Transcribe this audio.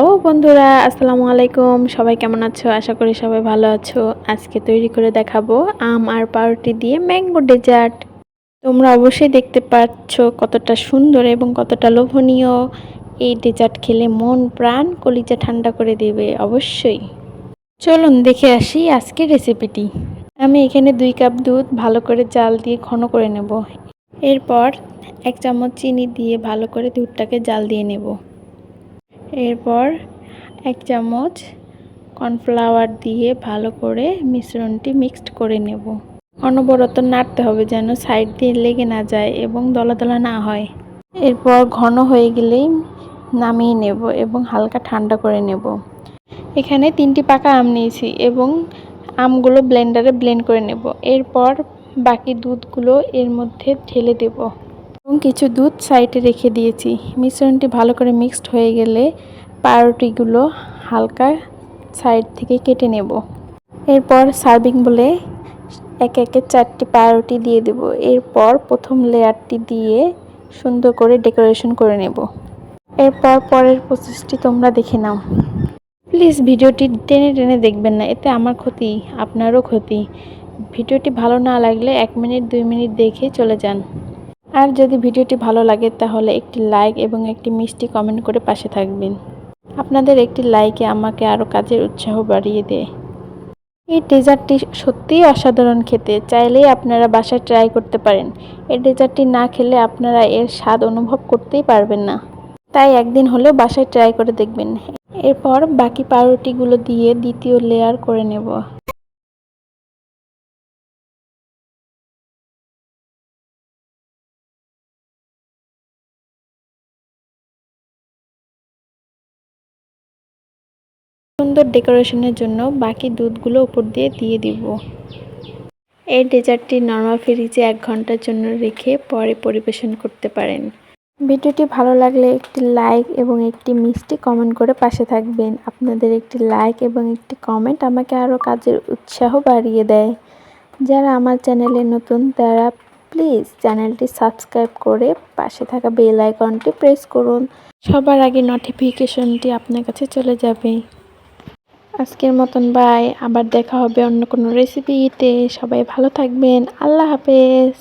Hello বন্ধুরা, আসসালামু আলাইকুম। সবাই কেমন আছো? আশা করি সবাই ভালো আছো। আজকে তৈরি করে দেখাবো আম আর পাউরুটি দিয়ে ম্যাঙ্গো ডেজার্ট। তোমরা অবশ্যই দেখতে পাচ্ছ কতটা সুন্দর এবং কতটা লোভনীয়। এই ডেজার্ট খেলে মন, প্রাণ কলিজা ঠান্ডা করে দেবে অবশ্যই। চলুন দেখে আসি আজকের রেসিপিটি। আমি এখানে দুই কাপ দুধ ভালো করে জাল দিয়ে ঘন করে নেব। এরপর এক চামচ চিনি দিয়ে ভালো করে দুধটাকে জাল দিয়ে নেব। এরপর এক চামচ কর্নফ্লাওয়ার দিয়ে ভালো করে মিশ্রণটি মিক্সড করে নেব। অনবরত নাড়তে হবে যেন সাইড দিয়ে লেগে না যায় এবং দলা দলা না হয়। এরপর ঘন হয়ে গেলেই নামিয়ে নেব এবং হালকা ঠান্ডা করে নেব। এখানে তিনটি পাকা আম নিয়েছি এবং আমগুলো ব্লেন্ডারে ব্লেন্ড করে নেব। এরপর বাকি দুধগুলো এর মধ্যে ঢেলে দেব। এবং কিছু দুধ সাইডে রেখে দিয়েছি। মিশ্রণটি ভালো করে মিক্সড হয়ে গেলে পাউরুটিগুলো হালকা সাইড থেকে কেটে নেব। এরপর সার্ভিং বলে এক একে চারটি পাউরুটি দিয়ে দেব। এরপর প্রথম লেয়ারটি দিয়ে সুন্দর করে ডেকোরেশন করে নেব। এরপর পরের প্রসেসটি তোমরা দেখে নাও। প্লিজ ভিডিওটি টেনে টেনে দেখবেন না, এতে আমার ক্ষতি, আপনারও ক্ষতি। ভিডিওটি ভালো না লাগলে এক মিনিট, দুই মিনিট দেখে চলে যান। আর যদি ভিডিওটি ভালো লাগে, তাহলে একটি লাইক এবং একটি মিষ্টি কমেন্ট করে পাশে থাকবেন। আপনাদের একটি লাইকে আমাকে আরও কাজের উৎসাহ বাড়িয়ে দেয়। এই ডেজার্টটি সত্যিই অসাধারণ খেতে, চাইলেই আপনারা বাসায় ট্রাই করতে পারেন। এই ডেজার্টটি না খেলে আপনারা এর স্বাদ অনুভব করতেই পারবেন না। তাই একদিন হলেও বাসায় ট্রাই করে দেখবেন। এরপর বাকি পাউরুটিগুলো দিয়ে দ্বিতীয় লেয়ার করে নেব। সুন্দর ডেকোরেশনের জন্য বাকি দুধগুলো উপর দিয়ে দিয়ে দিব। এই ডেজার্টটি নর্মাল ফ্রিজে এক ঘণ্টার জন্য রেখে পরে পরিবেশন করতে পারেন। ভিডিওটি ভালো লাগলে একটি লাইক এবং একটি মিষ্টি কমেন্ট করে পাশে থাকবেন। আপনাদের একটি লাইক এবং একটি কমেন্ট আমাকে আরও কাজের উৎসাহ বাড়িয়ে দেয়। যারা আমার চ্যানেলে নতুন, তারা প্লিজ চ্যানেলটি সাবস্ক্রাইব করে পাশে থাকা বেল আইকনটি প্রেস করুন। সবার আগে নোটিফিকেশনটি আপনার কাছে চলে যাবে। আজকের মতন বাই। আবার দেখা হবে অন্য কোনো রেসিপিতে সবাই ভালো থাকবেন। আল্লাহ হাফেজ।